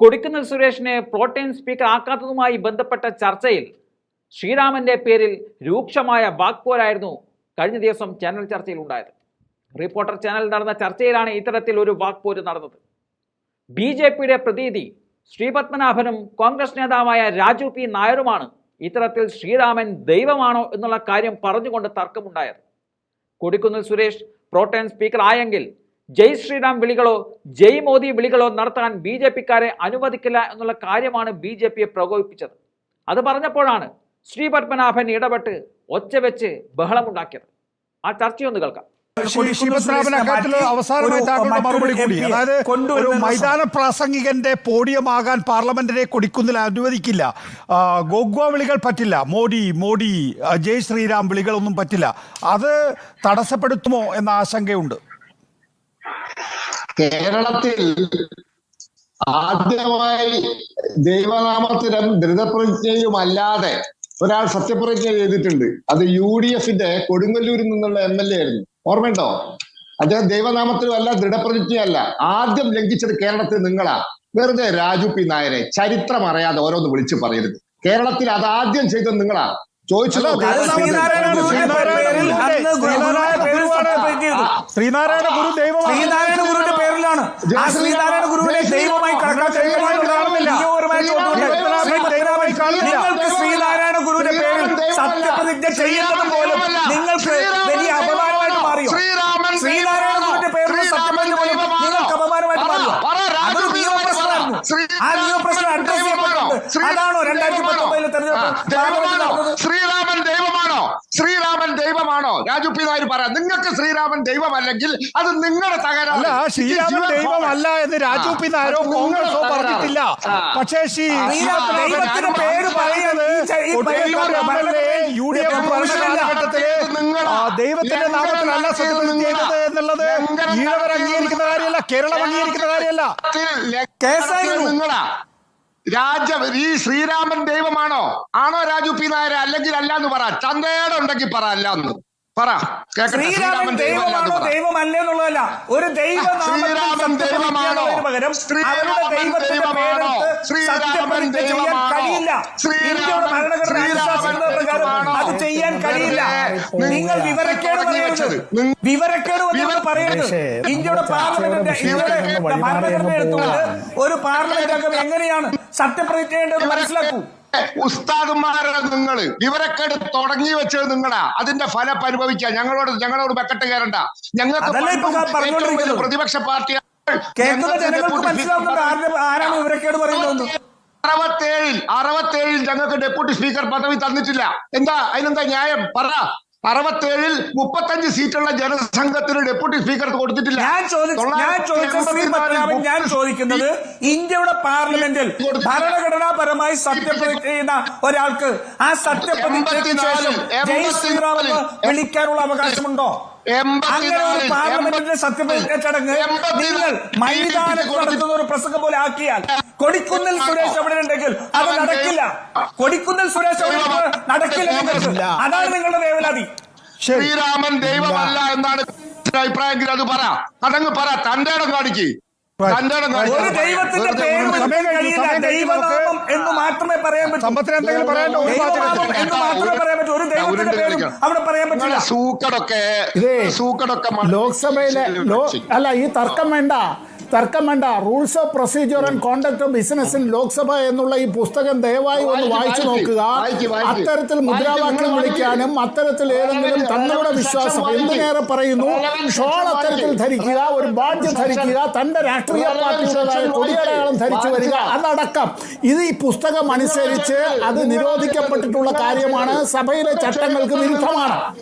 കൊടിക്കുന്നിൽ സുരേഷിനെ protein speaker ആക്കാത്തതുമായി ബന്ധപ്പെട്ട ചർച്ചയിൽ ശ്രീരാമന്റെ പേരിൽ രൂക്ഷമായ വാക്പോരായിരുന്നു കഴിഞ്ഞ ദിവസം ചാനൽ ചർച്ചയിൽ ഉണ്ടായത്. റിപ്പോർട്ടർ ചാനൽ നടന്ന ചർച്ചയിലാണ് ഇത്തരത്തിൽ ഒരു വാക്പോര് നടന്നത്. ബി ജെ പിയുടെ പ്രതീതി ശ്രീപത്മനാഭനും കോൺഗ്രസ് നേതാവായ രാജു പി നായരുമാണ് ഇത്തരത്തിൽ ശ്രീരാമൻ ദൈവമാണോ എന്നുള്ള കാര്യം പറഞ്ഞുകൊണ്ട് തർക്കമുണ്ടായത്. കൊടിക്കുന്നിൽ സുരേഷ് പ്രോട്ടേൺ സ്പീക്കർ ആയെങ്കിൽ ജയ് ശ്രീറാം വിളികളോ ജയ് മോദി വിളികളോ നടത്താൻ ബി ജെ പിക്കാരെ അനുവദിക്കില്ല എന്നുള്ള കാര്യമാണ് ബി ജെ പിയെ പ്രകോപിപ്പിച്ചത്. അത് പറഞ്ഞപ്പോഴാണ് ശ്രീ പത്മനാഭൻ ഇടപെട്ട് ഒച്ച വെച്ച് ബഹളമുണ്ടാക്കിയത്. ആ ചർച്ചയൊന്ന് കേൾക്കാം. ശ്രീ ശിവസ്രാമൻ അക്കാര്യത്തിൽ അവസാനമായി താങ്കളുടെ മറുപടി കൂടി അതായത് ഒരു മൈതാന പ്രാസംഗികന്റെ പോഡിയമാകാൻ പാർലമെന്റിനെ കൊടിക്കുന്നിൽ അനുവദിക്കില്ല. ഗോഗ്വ വിളികൾ പറ്റില്ല. മോഡി മോഡി ജയ് ശ്രീരാം വിളികളൊന്നും പറ്റില്ല. അത് തടസ്സപ്പെടുത്തുമോ എന്ന ആശങ്കയുണ്ട്. കേരളത്തിൽ ആദ്യമായി ദൈവനാമത്തിനും ധൃതപ്രതിജ്ഞയും അല്ലാതെ ഒരാൾ സത്യപ്രതിജ്ഞ ചെയ്തിട്ടുണ്ട്. അത് യു ഡി എഫിന്റെ കൊടുങ്ങല്ലൂരിൽ നിന്നുള്ള എം എൽ എ ആയിരുന്നു. ഓർമ്മയുണ്ടോ? അദ്ദേഹം ദൈവനാമത്തിലും അല്ല ദൃഢപ്രതിജ്ഞയല്ല. ആദ്യം ലംഘിച്ചത് കേരളത്തിൽ നിങ്ങളാ. വെറുതെ രാജു പി നായരെ ചരിത്രം അറിയാതെ ഓരോന്ന് വിളിച്ചു പറയരുത്. കേരളത്തിൽ അത് ആദ്യം ചെയ്തത് നിങ്ങളാ. ചോദിച്ചു അല്ല, നോക്ക്. അത് ശ്രീനാരായണ ഗുരുവിന്റെ പേരിൽ അന്ന് ഗുരുവായ പേരിൽ സത്യപ്രതിജ്ഞ ചെയ്തു. ശ്രീനാരായണ ഗുരു ദൈവമാണ് ശ്രീനാരായണ ഗുരുവിന്റെ പേരിലാണ്. ആ ശ്രീനാരായണ ഗുരുവിനെ ദൈവമായി. നിങ്ങൾക്ക് ശ്രീനാരായണ ഗുരുവിന്റെ പേരിൽ സത്യപ്രതിജ്ഞ ചെയ്യുന്നത് പോലും നിങ്ങൾക്ക് വലിയ അപമാനമായിട്ട് മാറിയോ? ശ്രീനാരായണ ഗുരുവിന്റെ പേരിൽ സത്യപ്രതിജ്ഞ പോലും നിങ്ങൾക്ക് അപമാനമായിട്ട് മാറിയോ? അതൊരു നിയമപ്രശ്നമായിരുന്നു ആ നിയമപ്രശ്നം അഡ്രസ് അതാണോ രണ്ടായിരത്തി പത്തൊമ്പതിലെ തെരഞ്ഞെടുപ്പ്? ശ്രീരാമൻ ശ്രീരാമൻ ദൈവമാണോ? രാജു പി നായർ പറ നിങ്ങൾക്ക് ശ്രീരാമൻ ദൈവമല്ലെങ്കിൽ അത് നിങ്ങളുടെ അല്ല ശ്രീരാമൻ ദൈവമല്ല എന്ന് രാജു പി നായരോ കോൺഗ്രസോ പറഞ്ഞിട്ടില്ല. പക്ഷേ ശ്രീരാമൻ ദൈവത്തിന്റെ പേര് പറയുന്നത് യു ഡി എഫ് ദൈവത്തിന്റെ നാമത്തിലല്ല ചെയ്തത് എന്നുള്ളത് ഈഴവർ അംഗീകരിക്കുന്ന കാര്യമല്ല കേരളം അംഗീകരിക്കുന്ന കാര്യമല്ല. കേസായിരുന്നു. നിങ്ങളാ. രാജ ഈ ശ്രീരാമൻ ദൈവമാണോ? ആണോ രാജു പി നായർ അല്ലെങ്കിൽ അല്ല എന്ന് പറ. ചന്തയുടെ ഉണ്ടെങ്കിൽ പറ അല്ല എന്ന് പറ ശ്രീരാമൻ ദൈവമാണോ ദൈവമല്ല എന്നുള്ളതല്ല. ഒരു ശ്രീരാമൻ ദൈവമാണോ? ശ്രീരാമൻ ദൈവമാണോ? ശ്രീരാമൻ ദൈവമാണോ? ശ്രീരാമൻ ദൈവമാണോ? കഴിയില്ല നിങ്ങൾ വിവരക്കേട് പറയരുത് വിവരക്കേട് വന്നത് വിവര- പറയരുത്. ഇന്ത്യയുടെ പാർലമെന്റിന്റെ ഇന്ത്യയുടെ ഭരണഘടന എടുത്തുകൊണ്ട് ഒരു പാർലമെന്റ് അംഗം എങ്ങനെയാണ് സത്യപ്രതിജ്ഞ ചെയ്യേണ്ടത് മനസ്സിലാക്കൂ. ഉസ്താദുമാരാണ് നിങ്ങൾ വിവരക്കേട് തുടങ്ങി വെച്ചത് നിങ്ങളാ. അതിന്റെ ഫലം അനുഭവിക്കുക ഞങ്ങളോട് ഞങ്ങളോട് വെക്കട്ട് കയറണ്ട. ഞങ്ങൾക്ക്. പ്രതിപക്ഷ പാർട്ടി കേന്ദ്ര ജനങ്ങൾക്ക് മനസ്സിലാവുന്നുണ്ട് ആരാണ് വിവരക്കേട് പറയുന്നതെന്ന് അറുപത്തേഴിൽ അറുപത്തേഴിൽ ഞങ്ങൾക്ക് ഡെപ്യൂട്ടി സ്പീക്കർ പദവി തന്നിട്ടില്ല. എന്താ? അതിനെന്താ ന്യായം? പറ. അറുപത്തേഴിൽ മുപ്പത്തഞ്ച് സീറ്റുള്ള ജനസംഘത്തിന് ഡെപ്യൂട്ടി സ്പീക്കർ കൊടുത്തിട്ടില്ല. ഞാൻ ചോദിക്കുന്നത് ഇന്ത്യയുടെ പാർലമെന്റിൽ ഭരണഘടനാപരമായി സത്യപ്രതിജ്ഞ ചെയ്യുന്ന ഒരാൾക്ക് ആ സത്യപ്രതിജ്ഞ ശേഷം ജയ് വിളിക്കാനുള്ള അവകാശമുണ്ടോ? അങ്ങനെ ഒരു പാർലമെന്റിന്റെ സത്യപ്രതിജ്ഞ ചടങ്ങ് നിങ്ങൾ മൈതാനത്ത് നടത്തുന്ന ഒരു പ്രസംഗം പോലെ ആക്കിയാൽ കൊടിക്കുന്നിൽ സുരേഷ് എവിടെ ഉണ്ടെങ്കിൽ അത് നടക്കില്ല. കൊടിക്കുന്നിൽ സുരേഷ് അവിടെ നടക്കില്ല നിങ്ങൾക്ക് അതാണ് നിങ്ങളുടെ ദേവനാദി ശ്രീരാമൻ ദൈവമല്ല എന്നാണ് അഭിപ്രായമെങ്കിൽ അത് പറ. അതങ്ങ് പറ. തന്റെ ഇടം കാണിക്ക്. ഒരു ദൈവത്തിന്റെ പേര് കഴിയില്ല. ദൈവനാമം എന്ന് മാത്രമേ പറയാൻ പറ്റൂ. ദൈവനാമം എന്ന് മാത്രമേ പറയാൻ പറ്റൂ. ഒരു ദൈവത്തിന്റെ ഉരുണ്ട് പേരും അവിടെ പറയാൻ പറ്റില്ല. സൂക്കടൊക്കെ സൂക്കടൊക്കെ ലോക്സഭയിലെ അല്ല ഈ തർക്കം വേണ്ട. തർക്കം വേണ്ട. Rules of procedure and conduct of business in Lok Sabha എന്നുള്ള ഈ പുസ്തകം ദയവായി ഒന്ന് വായിച്ചു നോക്കുക. അത്തരത്തിൽ മുദ്രാവാക്യം വിളിക്കാനും അത്തരത്തിൽ ഏതെങ്കിലും തങ്ങളുടെ വിശ്വാസം. എന്തിനേറെ പറയുന്നു? ഷോൾ അത്തരത്തിൽ. ധരിക്കുക ഒരു ബാഡ്ജ്. ധരിക്കുക തന്റെ രാഷ്ട്രീയ പാർട്ടിയുടെ പാർട്ടിയുടേതായ കൊടിയടയാളം ധരിച്ചു വരിക. അതടക്കം. ഇത് ഈ പുസ്തകം അനുസരിച്ച് അത് നിരോധിക്കപ്പെട്ടിട്ടുള്ള കാര്യമാണ്. സഭയിലെ ചട്ടങ്ങൾക്ക് വിരുദ്ധമാണ്.